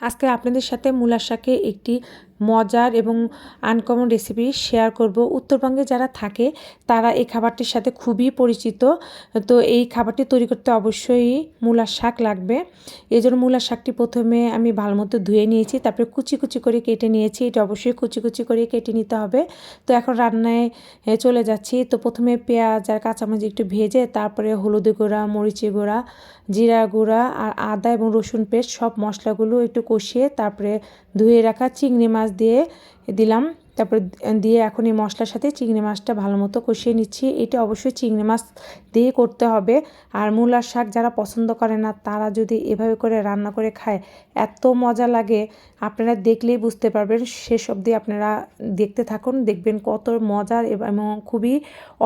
আজকে আপনাদের সাথে মূলার শাকে একটি মজার এবং আনকমন রেসিপি শেয়ার করব। উত্তরবঙ্গে যারা থাকে, তারা এই খাবারটির সাথে খুবই পরিচিত। তো এই খাবারটি তৈরি করতে অবশ্যই মূলার শাক লাগবে। এই জন্য মূলার শাকটি প্রথমে আমি ভালো মতো ধুয়ে নিয়েছি, তারপরে কুচি কুচি করে কেটে নিয়েছি। এটা অবশ্যই কুচি কুচি করে কেটে নিতে হবে। তো এখন রান্নায় চলে যাচ্ছি। তো প্রথমে পেঁয়াজ আর কাঁচামরিচ একটু ভেজে, তারপরে হলুদ গুঁড়া মরিচি গুঁড়া, জিরা গুঁড়া আর আদা এবং রসুন পেস্ট সব মশলাগুলো একটু কষিয়ে, তারপরে ধুয়ে রাখা চিংড়ি মাছ দিয়ে দিলাম। তারপর দিয়ে এখন এই মশলার সাথে চিংড়ি মাছটা ভালো মতো কষিয়ে নিচ্ছি। এটা অবশ্যই চিংড়ি মাছ দিয়ে করতে হবে। আর মূলার শাক যারা পছন্দ করে না, তারা যদি এভাবে করে রান্না করে খায়, এত মজা লাগে। আপনারা দেখলেই বুঝতে পারবেন। শেষ অবধি আপনারা দেখতে থাকুন, দেখবেন কত মজার এবং খুবই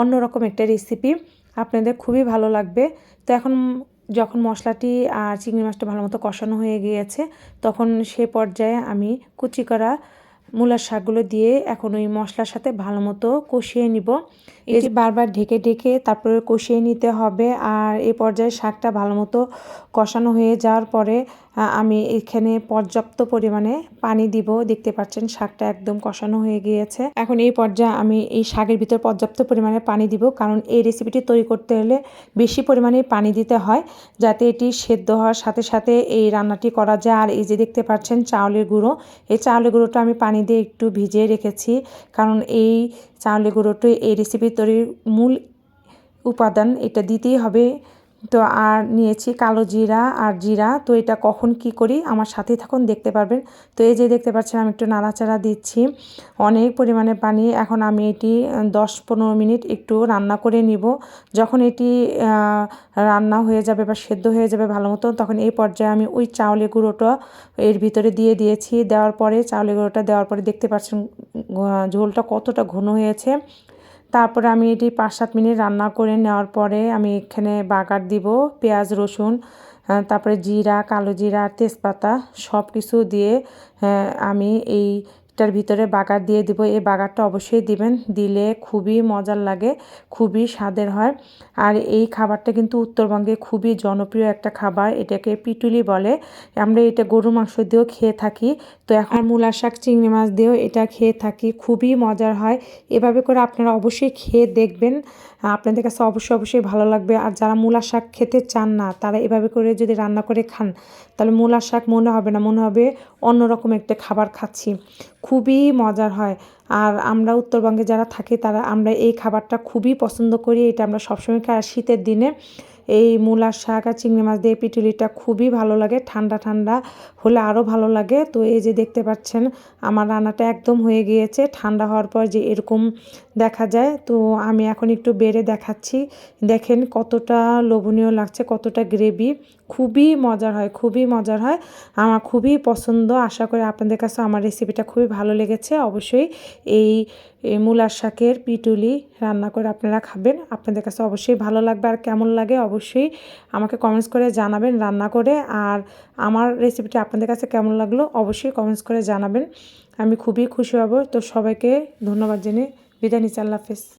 অন্যরকম একটা রেসিপি আপনাদের খুবই ভালো লাগবে। তো এখন যখন মশলাটি আর চিংড়ি মাছটা ভালো মতো কষানো হয়ে গিয়েছে তখন সে পর্যায়ে আমি কুচি করা মূলার শাকগুলো দিয়ে এখন ওই মশলার সাথে ভালো মতো কষিয়ে নিব। এটি বারবার ঢেকে ঢেকে তারপরে কষিয়ে নিতে হবে আর এ পর্যায়ে শাকটা ভালো মতো কষানো হয়ে যাওয়ার পরে আমি এখানে পর্যাপ্ত পরিমাণে পানি দিব। দেখতে পাচ্ছেন শাকটা একদম কষানো হয়ে গিয়েছে। এখন এই পর্যায়ে আমি এই শাকের ভিতর পর্যাপ্ত পরিমাণে পানি দিব, কারণ এই রেসিপিটি তৈরি করতে হলে বেশি পরিমাণে পানি দিতে হয়, যাতে এটি সেদ্ধ হওয়ার সাথে সাথে এই রান্নাটি করা যায়। আর এই যে দেখতে পাচ্ছেন চাউলের গুঁড়ো, এই চাউলের গুঁড়োটা আমি পানি দিয়ে একটু ভিজিয়ে রেখেছি, কারণ এই চাউলের গুঁড়োটি এই রেসিপি তৈরির মূল উপাদান, এটা দিতেই হবে। তো আর নিয়েছি কালো জিরা আর জিরা। তো এটা কখন কি করি? আমার সাথে থাকুন, দেখতে পারবেন। তো এই যে দেখতে পাচ্ছেন, আমি একটু নাড়াচাড়া দিচ্ছি। অনেক পরিমাণে পানি। এখন আমি এটি দশ পনেরো মিনিট একটু রান্না করে নিব। যখন এটি রান্না হয়ে যাবে বা সেদ্ধ হয়ে যাবে ভালো মতো তখন এই পর্যায়ে আমি ওই চাউলের গুঁড়োটা এর ভিতরে দিয়ে দিয়েছি। দেওয়ার পরে, চাউলের গুঁড়োটা দেওয়ার পরে দেখতে পাচ্ছেন ঝোলটা কতটা ঘন হয়েছে। তারপরে আমি এটি পাঁচ সাত মিনিট রান্না করে নেওয়ার পরে আমি এখানে বাগার দিব, পেঁয়াজ, রসুন তারপরে জিরা, কালো জিরা তেজপাতা সব কিছু দিয়ে আমি এই এটার ভিতরে বাগার দিয়ে দিব। এই বাগারটা অবশ্যই দিবেন। দিলে খুবই মজার লাগে, খুবই স্বাদের হয়। আর এই খাবারটা কিন্তু উত্তরবঙ্গে খুবই জনপ্রিয় একটা খাবার। এটাকে পিটুলি বলে। আমরা এটা গরু মাংস দিয়েও খেয়ে থাকি। তো এখন মূলা শাক, চিংড়ি মাছ দিয়েও এটা খেয়ে থাকি। খুবই মজার হয়। এভাবে করে আপনারা অবশ্যই খেয়ে দেখবেন। আপনাদের কাছে অবশ্যই অবশ্যই ভালো লাগবে। আর যারা মূলা শাক খেতে চান না, তারা এভাবে করে যদি রান্না করে খান, তাহলে মূলা শাক মনে হবে না। মনে হবে অন্যরকম একটা খাবার খাচ্ছি। খুবই মজার হয়। আর আমরা উত্তরবঙ্গে যারা থাকি তারা আমরা এই খাবারটা খুবই পছন্দ করি। এটা আমরা সবসময় খাই। আর শীতের দিনে এই মূলার শাক আর চিংড়ি মাছ দিয়ে পিটুলিটা খুবই ভালো লাগে, ঠান্ডা ঠান্ডা হলে আরও ভালো লাগে। তো এই যে দেখতে পাচ্ছেন, আমার রান্নাটা একদম হয়ে গিয়েছে, ঠান্ডা হওয়ার পর যে এরকম দেখা যায়। তো আমি এখন একটু বেড়ে দেখাচ্ছি। দেখেন কতটা লোভনীয় লাগছে, কতটা গ্রেভি, খুবই মজার হয়, খুবই মজার হয়। আমার খুবই পছন্দ, আশা করি আপনাদের কাছে আমার রেসিপিটা খুবই ভালো লেগেছে। অবশ্যই এই মূলার শাকের পিটুলি রান্না করে আপনারা খাবেন। আপনাদের কাছে অবশ্যই ভালো লাগবে আর কেমন লাগে অবশ্যই আমাকে কমেন্টস করে জানাবেন রান্না করে। আর আমার রেসিপিটা আপনাদের কাছে কেমন লাগল অবশ্যই কমেন্টস করে জানাবেন। আমি খুবই খুশি হব। তো সবাইকে ধন্যবাদ জেনে বিদায় নিচ্ছি। আল্লাহ হাফেজ।